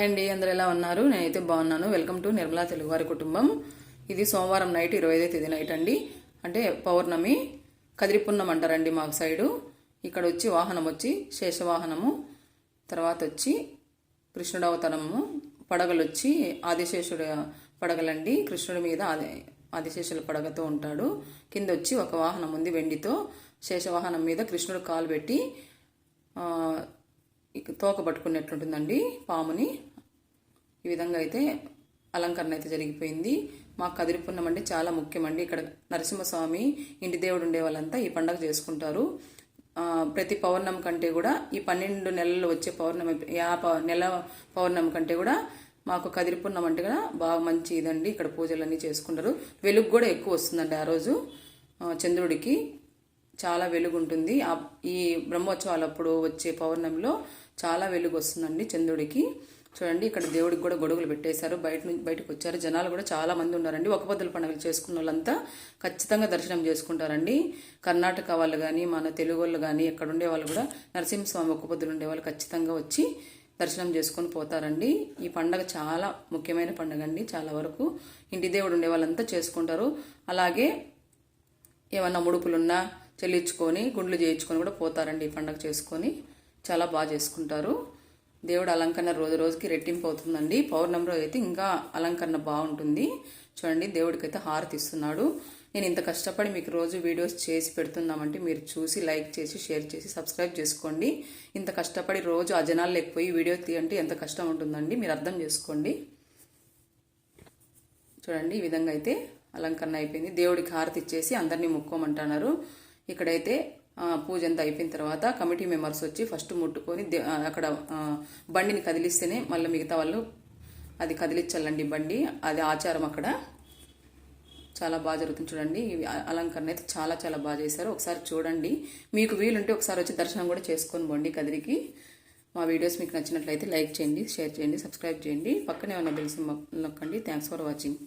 అండి అందులో ఎలా ఉన్నారు? నేనైతే బాగున్నాను. వెల్కమ్ టు నిర్మలా తెలుగువారి కుటుంబం. ఇది సోమవారం నైట్ ఇరవై ఐదో తేదీ నైట్ అండి. అంటే పౌర్ణమి కదిరిపున్నం అంటారండి మాకు సైడు. ఇక్కడ వచ్చి వాహనం వచ్చి శేషవాహనము తర్వాత వచ్చి కృష్ణుడు అవతారము పడగలు వచ్చి ఆదిశేషుడు పడగలండి. కృష్ణుడి మీద ఆది ఆదిశేషుల పడగతో ఉంటాడు. కింద వచ్చి ఒక వాహనం ఉంది వెండితో. శేషవాహనం మీద కృష్ణుడు కాలు పెట్టి తోక పట్టుకున్నట్లుంటుందండి పాముని. ఈ విధంగా అయితే అలంకరణ అయితే జరిగిపోయింది. మాకు కదిరిపున్నం అంటే చాలా ముఖ్యమండి. ఇక్కడ నరసింహస్వామి ఇంటి దేవుడు ఉండే వాళ్ళంతా ఈ పండగ చేసుకుంటారు. ప్రతి పౌర్ణమి కంటే కూడా ఈ పన్నెండు నెలలు వచ్చే పౌర్ణమి యా నెల పౌర్ణమి కంటే కూడా మాకు కదిరిపున్నం అంటే కూడా బాగా మంచి ఇదండి. ఇక్కడ పూజలన్నీ చేసుకుంటారు. వెలుగు కూడా ఎక్కువ వస్తుందండి ఆ రోజు చంద్రుడికి. చాలా వెలుగు ఉంటుంది ఆ- ఈ బ్రహ్మోత్సవాలప్పుడు వచ్చే పౌర్ణమిలో చాలా వెలుగు వస్తుందండి చంద్రుడికి. చూడండి ఇక్కడ దేవుడికి కూడా గొడుగులు పెట్టేశారు. బయట నుంచి బయటకు వచ్చారు జనాలు కూడా చాలా మంది ఉన్నారండి. ఒక పొద్దుల పండుగలు చేసుకున్న వాళ్ళంతా ఖచ్చితంగా దర్శనం చేసుకుంటారండి. కర్ణాటక వాళ్ళు కానీ మన తెలుగు వాళ్ళు కానీ ఎక్కడ ఉండే వాళ్ళు కూడా నరసింహస్వామి ఒక్క పొద్దులు ఉండే వాళ్ళు ఖచ్చితంగా వచ్చి దర్శనం చేసుకొని పోతారండి. ఈ పండగ చాలా ముఖ్యమైన పండుగ అండి చాలా వరకు ఇంటి దేవుడు ఉండే వాళ్ళంతా చేసుకుంటారు. అలాగే ఏమన్నా ముడుపులున్నా చెల్లించుకొని గుండ్లు చేయించుకొని కూడా పోతారండి ఈ పండగ చేసుకొని. చాలా బాగా చేసుకుంటారు. దేవుడు అలంకరణ రోజు రోజుకి రెట్టింపు అవుతుందండి. పౌర్ణమి రోజు అయితే ఇంకా అలంకరణ బాగుంటుంది. చూడండి దేవుడికి అయితే హారతి ఇస్తున్నాడు. నేను ఇంత కష్టపడి మీకు రోజు వీడియోస్ చేసి పెడుతున్నామంటే మీరు చూసి లైక్ చేసి షేర్ చేసి సబ్స్క్రైబ్ చేసుకోండి. ఇంత కష్టపడి రోజు ఆ జనాలు లేకపోయి వీడియో తీయంటే ఎంత కష్టం ఉంటుందండి? మీరు అర్థం చేసుకోండి. చూడండి ఈ విధంగా అయితే అలంకరణ అయిపోయింది. దేవుడికి హారతి ఇచ్చేసి అందరినీ మొక్కోమంటున్నారు ఇక్కడైతే పూజ అంతా అయిపోయిన తర్వాత కమిటీ మెంబర్స్ వచ్చి ఫస్ట్ ముట్టుకొని అక్కడ బండిని కదిలిస్తేనే మళ్ళీ మిగతా వాళ్ళు అది కదిలించాలండి బండి. అది ఆచారం అక్కడ. చాలా బాగా జరుగుతుంది చూడండి. అలంకరణ అయితే చాలా చాలా బాగా చేశారు. ఒకసారి చూడండి. మీకు వీలుంటే ఒకసారి వచ్చి దర్శనం కూడా చేసుకొని పోండి కదిరికి మా వీడియోస్ మీకు నచ్చినట్లయితే లైక్ చేయండి షేర్ చేయండి సబ్స్క్రైబ్ చేయండి. పక్కనే ఉన్న బెల్ నొక్కండి. Thanks for watching.